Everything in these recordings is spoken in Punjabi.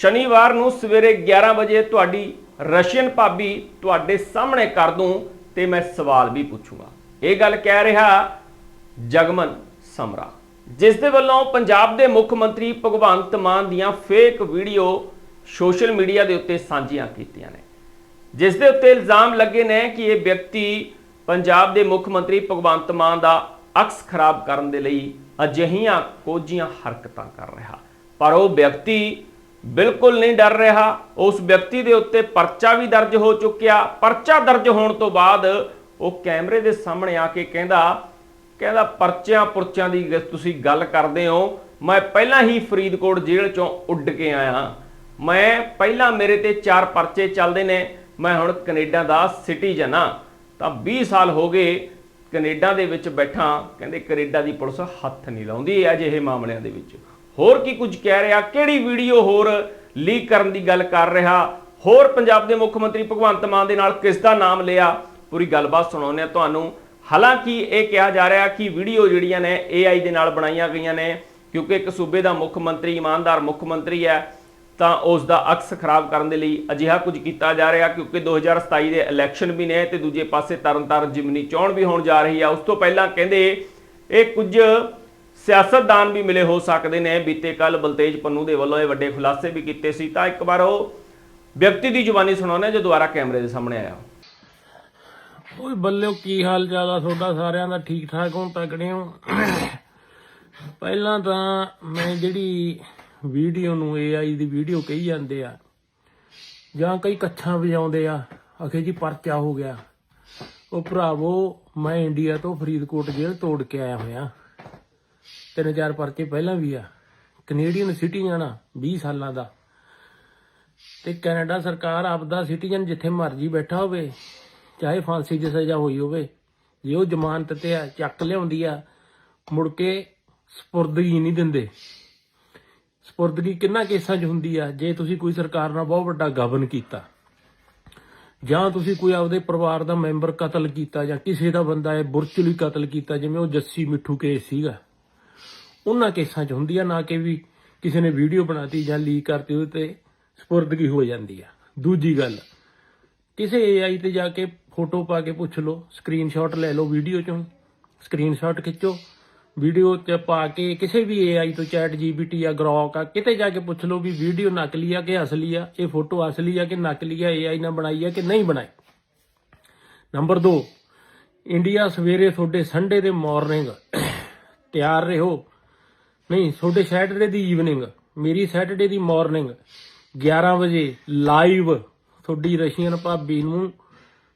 ਸ਼ਨੀਵਾਰ ਨੂੰ ਸਵੇਰੇ 11 ਵਜੇ ਤੁਹਾਡੀ ਰਸ਼ੀਅਨ ਭਾਬੀ ਤੁਹਾਡੇ ਸਾਹਮਣੇ ਕਰ ਦੂੰ ਤੇ ਮੈਂ ਸਵਾਲ ਵੀ ਪੁੱਛੂੰਗਾ। ਇਹ ਗੱਲ ਕਹਿ ਰਿਹਾ ਜਗਮਨ ਸਮਰਾ, ਜਿਸ ਦੇ ਵੱਲੋਂ ਪੰਜਾਬ ਦੇ ਮੁੱਖ ਮੰਤਰੀ ਭਗਵੰਤ ਮਾਨ ਦੀਆਂ ਫੇਕ ਵੀਡੀਓ ਸੋਸ਼ਲ ਮੀਡੀਆ ਦੇ ਉੱਤੇ ਸਾਂਝੀਆਂ ਕੀਤੀਆਂ ਨੇ। ਜਿਸ ਦੇ ਉੱਤੇ ਇਲਜ਼ਾਮ ਲੱਗੇ ਨੇ ਕਿ ਇਹ ਵਿਅਕਤੀ ਪੰਜਾਬ ਦੇ ਮੁੱਖ ਮੰਤਰੀ ਭਗਵੰਤ ਮਾਨ ਦਾ ਅਕਸ ਖਰਾਬ ਕਰਨ ਦੇ ਲਈ ਅਜਿਹੀਆਂ ਕੋਝੀਆਂ ਹਰਕਤਾਂ ਕਰ ਰਿਹਾ। ਪਰ ਉਹ ਵਿਅਕਤੀ ਬਿਲਕੁਲ ਨਹੀਂ ਡਰ ਰਿਹਾ। ਉਸ ਵਿਅਕਤੀ ਦੇ ਉੱਤੇ ਪਰਚਾ ਵੀ ਦਰਜ ਹੋ ਚੁੱਕਿਆ। ਪਰਚਾ ਦਰਜ ਹੋਣ ਤੋਂ ਬਾਅਦ ਉਹ ਕੈਮਰੇ ਦੇ ਸਾਹਮਣੇ ਆ ਕੇ ਕਹਿੰਦਾ ਕਹਿੰਦਾ, ਪਰਚਿਆਂ ਪੁਰਚਿਆਂ ਦੀ ਤੁਸੀਂ ਗੱਲ ਕਰਦੇ ਹੋ। ਮੈਂ ਪਹਿਲਾਂ ਹੀ ਫਰੀਦਕੋਟ ਜੇਲ੍ਹ ਚੋਂ ਉੱਡ ਕੇ ਆਇਆ। ਮੈਂ ਪਹਿਲਾਂ ਮੇਰੇ ਤੇ ਚਾਰ ਪਰਚੇ ਚੱਲਦੇ ਨੇ। ਮੈਂ ਹੁਣ ਕੈਨੇਡਾ ਦਾ ਸਿਟੀਜ਼ਨ ਆ। ਤਾਂ 20 ਸਾਲ ਹੋ ਗਏ ਕੈਨੇਡਾ ਦੇ ਵਿੱਚ ਬੈਠਾ। ਕਹਿੰਦੇ ਕੈਨੇਡਾ ਦੀ ਪੁਲਿਸ ਹੱਥ ਨਹੀਂ ਲਾਉਂਦੀ ਅਜਿਹੇ ਮਾਮਲਿਆਂ ਦੇ ਵਿੱਚ। ਹੋਰ ਕੀ ਕੁਝ ਕਹਿ ਰਿਹਾ? ਕਿਹੜੀ ਵੀਡੀਓ ਹੋਰ ਲੀਕ ਕਰਨ ਦੀ ਗੱਲ ਕਰ ਰਿਹਾ? ਹੋਰ ਪੰਜਾਬ ਦੇ ਮੁੱਖ ਮੰਤਰੀ ਭਗਵੰਤ ਮਾਨ ਦੇ ਨਾਲ ਕਿਸ ਦਾ ਨਾਮ ਲਿਆ? ਪੂਰੀ ਗੱਲਬਾਤ ਸੁਣਾਉਂਦੇ ਆ ਤੁਹਾਨੂੰ। ਹਾਲਾਂਕਿ ਇਹ ਕਿਹਾ ਜਾ ਰਿਹਾ ਕਿ ਵੀਡੀਓ ਜਿਹੜੀਆਂ ਨੇ AI ਦੇ ਨਾਲ ਬਣਾਈਆਂ ਗਈਆਂ ਨੇ, ਕਿਉਂਕਿ ਇੱਕ ਸੂਬੇ ਦਾ ਮੁੱਖ ਮੰਤਰੀ, ਇਮਾਨਦਾਰ ਮੁੱਖ ਮੰਤਰੀ ਹੈ, ਤਾਂ ਉਸ ਦਾ ਅਕਸ ਖਰਾਬ ਕਰਨ ਦੇ ਲਈ ਅਜਿਹਾ ਕੁਝ ਕੀਤਾ ਜਾ ਰਿਹਾ, ਕਿਉਂਕਿ 2027 ਦੇ ਇਲੈਕਸ਼ਨ ਵੀ ਨੇ ਤੇ ਦੂਜੇ ਪਾਸੇ ਤਰਨਤਾਰਨ ਜਿਮਨੀ ਚੋਣ ਵੀ ਹੋਣ ਜਾ ਰਹੀ ਆ। ਉਸ ਤੋਂ ਪਹਿਲਾਂ ਕਹਿੰਦੇ ਇਹ ਕੁਝ ਸਿਆਸਤਦਾਨ ਵੀ ਮਿਲੇ ਹੋ ਸਕਦੇ ਨੇ। ਬੀਤੇ ਕੱਲ ਬਲਤੇਜ ਪੰਨੂ ਦੇ ਵੱਲੋਂ ਇਹ ਵੱਡੇ ਖੁਲਾਸੇ ਵੀ ਕੀਤੇ ਸੀ। ਤਾਂ ਇੱਕ ਵਾਰ ਉਹ ਵਿਅਕਤੀ ਦੀ ਜ਼ੁਬਾਨੀ ਸੁਣਾਉਂਦੇ ਜੋ ਦੁਬਾਰਾ ਕੈਮਰੇ ਦੇ ਸਾਹਮਣੇ ਆਇਆ। ਓਏ ਬੱਲਿਓ, ਕੀ ਹਾਲ ਚਾਲ ਆ? ਤੁਹਾਡਾ ਸਾਰਿਆਂ ਦਾ ਠੀਕ ਠਾਕ ਹੋ ਤਕੜੇ ਹੋ? ਪਹਿਲਾਂ ਤਾਂ ਮੈਂ ਜਿਹੜੀ ਵੀਡੀਓ ਨੂੰ AI ਦੀ ਵੀਡੀਓ ਕਹੀ ਜਾਂਦੇ ਆ, ਜਾਂ ਕਈ ਕੱਛਾਂ ਵਜਾਉਂਦੇ ਆ ਅਖੇ ਜੀ ਪਰਚਾ ਹੋ ਗਿਆ। ਉਹ ਭਰਾਵੋ, ਮੈਂ ਇੰਡੀਆ ਤੋਂ ਫਰੀਦਕੋਟ ਜੇਲ੍ਹ ਤੋੜ ਕੇ ਆਇਆ ਹੋਇਆ। ਤਿੰਨ ਚਾਰ ਪਰਚੇ ਪਹਿਲਾਂ ਵੀ ਆ। ਕੈਨੇਡੀਅਨ ਸਿਟੀਜ਼ਨ ਆ 20 ਸਾਲਾਂ ਦਾ। ਤੇ ਕੈਨੇਡਾ ਸਰਕਾਰ ਆਪਦਾ ਸਿਟੀਜ਼ਨ ਜਿੱਥੇ ਮਰਜ਼ੀ ਬੈਠਾ ਹੋਵੇ, ਚਾਹੇ ਫਾਂਸੀ ਦੀ ਸਜ਼ਾ ਹੋਈ ਹੋਵੇ, ਜੇ ਉਹ ਜ਼ਮਾਨਤ ਤੇ ਆ, ਚੱਕ ਲਿਆਉਂਦੀ ਆ, ਮੁੜ ਕੇ ਸਪੁਰਦਗੀ ਨਹੀਂ ਦਿੰਦੇ। ਸਪੁਰਦਗੀ ਕਿੰਨਾ ਕੇਸਾਂ 'ਚ ਹੁੰਦੀ ਆ, ਜੇ ਤੁਸੀਂ ਕੋਈ ਸਰਕਾਰ ਨਾਲ ਬਹੁਤ ਵੱਡਾ ਗਬਨ ਕੀਤਾ। ਜਾਂ ਤੁਸੀਂ ਕੋਈ ਆਪਦੇ ਪਰਿਵਾਰ ਦਾ ਮੈਂਬਰ ਕਤਲ ਕੀਤਾ, ਜਾਂ ਕਿਸੇ ਦਾ ਬੰਦਾ ਹੈ ਬੁਰਚਲੀ ਕਤਲ ਕੀਤਾ, ਜਿਵੇਂ ਉਹ ਜੱਸੀ ਮਿੱਠੂ ਕੇਸ ਸੀਗਾ। ਉਹਨਾਂ ਕੇਸਾਂ 'ਚ ਹੁੰਦੀ ਆ, ਨਾ ਕਿ ਵੀ ਕਿਸੇ ਨੇ ਵੀਡੀਓ ਬਣਾਤੀ ਜਾਂ ਲੀਕ ਕਰਤੀ, ਉਹਦੇ ਤੇ ਸਪੁਰਦਗੀ ਹੋ ਜਾਂਦੀ ਆ। ਦੂਜੀ ਗੱਲ, ਕਿਸੇ AI ਤੇ ਜਾ ਕੇ ਫੋਟੋ ਪਾ ਕੇ ਪੁੱਛ ਲਓ ਸਕਰੀਨਸ਼ਾਟ ਲੈ ਲਓ ਵੀਡੀਓ ਚੋਂ ਸਕਰੀਨਸ਼ਾਟ ਖਿੱਚੋ, ਵੀਡੀਓ ਚ ਪਾ ਕੇ ਕਿਸੇ ਵੀ AI ਤੋਂ ਚੈਟ GPT ਜਾਂ ਗਰੋਕ ਆ, ਕਿਤੇ ਜਾ ਕੇ ਪੁੱਛ ਲਓ ਵੀ ਵੀਡੀਓ ਨਕਲੀ ਆ ਕਿ ਅਸਲੀ ਆ, ਇਹ ਫੋਟੋ ਅਸਲੀ ਆ ਕਿ ਨਕਲੀ ਆ AI ਨਾਲ ਬਣਾਈ ਆ ਕਿ ਨਹੀਂ ਬਣਾਈ। ਨੰਬਰ 2 ਇੰਡੀਆ ਸਵੇਰੇ ਤੁਹਾਡੇ ਸੰਡੇ ਦੇ ਮਾਰਨਿੰਗ ਤਿਆਰ ਰਹੋ। ਨਹੀਂ, ਤੁਹਾਡੇ ਸੈਟਰਡੇ ਦੀ ਈਵਨਿੰਗ ਮੇਰੀ ਸੈਟਰਡੇ ਦੀ ਮਾਰਨਿੰਗ 11 ਵਜੇ ਲਾਈਵ ਤੁਹਾਡੀ ਰਸ਼ੀਅਨ ਭਾਬੀ ਨੂੰ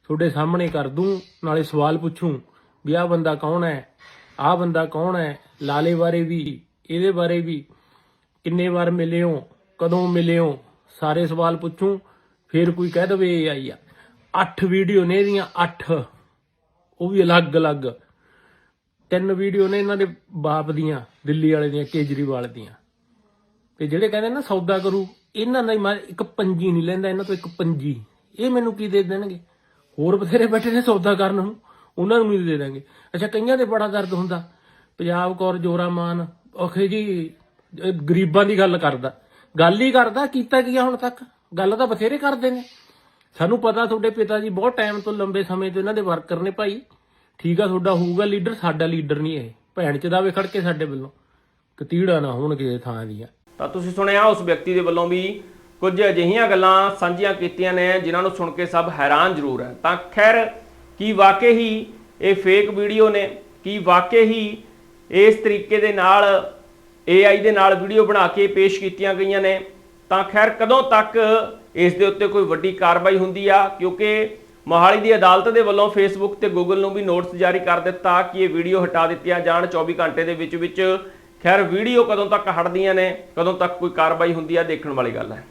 ਤੁਹਾਡੇ ਸਾਹਮਣੇ ਕਰ ਦੂੰ, ਨਾਲੇ ਸਵਾਲ ਪੁੱਛੂੰ ਵੀ ਆਹ ਬੰਦਾ ਕੌਣ ਹੈ, ਆਹ ਬੰਦਾ ਕੌਣ ਹੈ, ਲਾਲੇ ਬਾਰੇ ਵੀ, ਇਹਦੇ ਬਾਰੇ ਵੀ, ਕਿੰਨੇ ਵਾਰ ਮਿਲੇ ਹੋ, ਕਦੋਂ ਮਿਲੇ ਹੋ, ਸਾਰੇ ਸਵਾਲ ਪੁੱਛੂੰ, ਫਿਰ ਕੋਈ ਕਹਿ ਦਵੇ ਇਹ ਆਈ ਆ। 8 ਵੀਡੀਓ ਨੇ ਇਹਦੀਆਂ 8 ਉਹ ਵੀ ਅਲੱਗ-ਅਲੱਗ। ਤਿੰਨ ਵੀਡੀਓ ਨੇ ਇਹਨਾਂ ਦੇ ਬਾਪ ਦੀਆਂ, ਦਿੱਲੀ ਵਾਲੇ ਦੀਆਂ, ਕੇਜਰੀਵਾਲ ਦੀਆਂ। ਤੇ ਜਿਹੜੇ ਕਹਿੰਦੇ ਨਾ ਸੌਦਾ ਕਰੂ, ਇਹਨਾਂ ਦਾ ਮੈਂ ਇੱਕ ਪੰਜੀ ਨਹੀਂ ਲੈਂਦਾ, ਇਹਨਾਂ ਤੋਂ ਇੱਕ ਪੰਜੀ। ਇਹ ਮੈਨੂੰ ਕੀ ਦੇ ਦੇਣਗੇ? ਹੋਰ ਬਥੇਰੇ ਬੈਠੇ ਨੇ ਸੌਦਾ ਕਰਨ ਨੂੰ, ਉਹਨਾਂ ਨੂੰ ਵੀ ਦੇ ਦਾਂਗੇ ਅੱਛਾ, ਕਈਆਂ ਦੇ ਬੜਾ ਦਰਦ ਹੁੰਦਾ। ਪੰਜਾਬ ਕੌਰ, ਜੋਰਾ ਮਾਨ, ਔਖੇ ਜੀ ਗਰੀਬਾਂ ਦੀ ਗੱਲ ਕਰਦਾ। ਗੱਲ ਹੀ ਕਰਦਾ, ਕੀਤਾ ਕੀ ਹੁਣ ਤੱਕ? ਗੱਲ ਤਾਂ ਬਥੇਰੇ ਕਰਦੇ ਨੇ। ਸਾਨੂੰ ਪਤਾ ਤੁਹਾਡੇ ਪਿਤਾ ਜੀ ਬਹੁਤ ਟਾਈਮ ਤੋਂ ਲੰਬੇ ਸਮੇਂ ਤੋਂ ਇਹਨਾਂ ਦੇ ਵਰਕਰ ਨੇ ਭਾਈ। ਠੀਕ ਆ, ਤੁਹਾਡਾ ਹੋਊਗਾ ਲੀਡਰ, ਸਾਡਾ ਲੀਡਰ ਨਹੀਂ ਇਹ। ਭੈਣ ਚ ਦਾਵੇ ਖੜ ਕੇ ਸਾਡੇ ਵੱਲੋਂ। ਕਤੀੜਾ ਨਾ ਹੋਣ ਕਿਸੇ ਥਾਂ ਦੀਆਂ। ਤਾਂ ਤੁਸੀਂ ਸੁਣਿਆ ਉਸ ਵਿਅਕਤੀ ਦੇ ਵੱਲੋਂ ਵੀ ਕੁਝ ਅਜਿਹੀਆਂ ਗੱਲਾਂ ਸਾਂਝੀਆਂ ਕੀਤੀਆਂ ਨੇ, ਜਿਨ੍ਹਾਂ ਨੂੰ ਸੁਣ ਕੇ ਸਭ ਹੈਰਾਨ ਜ਼ਰੂਰ ਹੈ। ਤਾਂ ਖੈਰ, ਕੀ ਵਾਕਈ ਹੀ ਇਹ ਫੇਕ ਵੀਡੀਓ ਨੇ? ਕੀ ਵਾਕਈ ਹੀ ਇਸ ਤਰੀਕੇ ਦੇ ਨਾਲ AI ਦੇ ਨਾਲ ਵੀਡੀਓ ਬਣਾ ਕੇ ਪੇਸ਼ ਕੀਤੀਆਂ ਗਈਆਂ ਨੇ? ਤਾਂ ਖੈਰ, ਕਦੋਂ ਤੱਕ ਇਸ ਦੇ ਉੱਤੇ ਕੋਈ ਵੱਡੀ ਕਾਰਵਾਈ ਹੁੰਦੀ ਆ? ਕਿਉਂਕਿ ਮੋਹਾਲੀ ਦੀ ਅਦਾਲਤ ਦੇ ਵੱਲੋਂ ਫੇਸਬੁੱਕ ਤੇ ਗੂਗਲ ਨੂੰ ਵੀ ਨੋਟਿਸ ਜਾਰੀ ਕਰ ਦਿੱਤਾ ਕਿ ਇਹ ਵੀਡੀਓ ਹਟਾ ਦਿੱਤੀਆਂ ਜਾਣ। 24 ਘੰਟੇ ਦੇ ਵਿੱਚ ਵਿੱਚ ਖੈਰ ਵੀਡੀਓ ਕਦੋਂ ਤੱਕ ਹਟਦੀਆਂ ਨੇ, ਕਦੋਂ ਤੱਕ ਕੋਈ ਕਾਰਵਾਈ ਹੁੰਦੀ ਹੈ ਦੇਖਣ ਵਾਲੀ ਗੱਲ ਹੈ।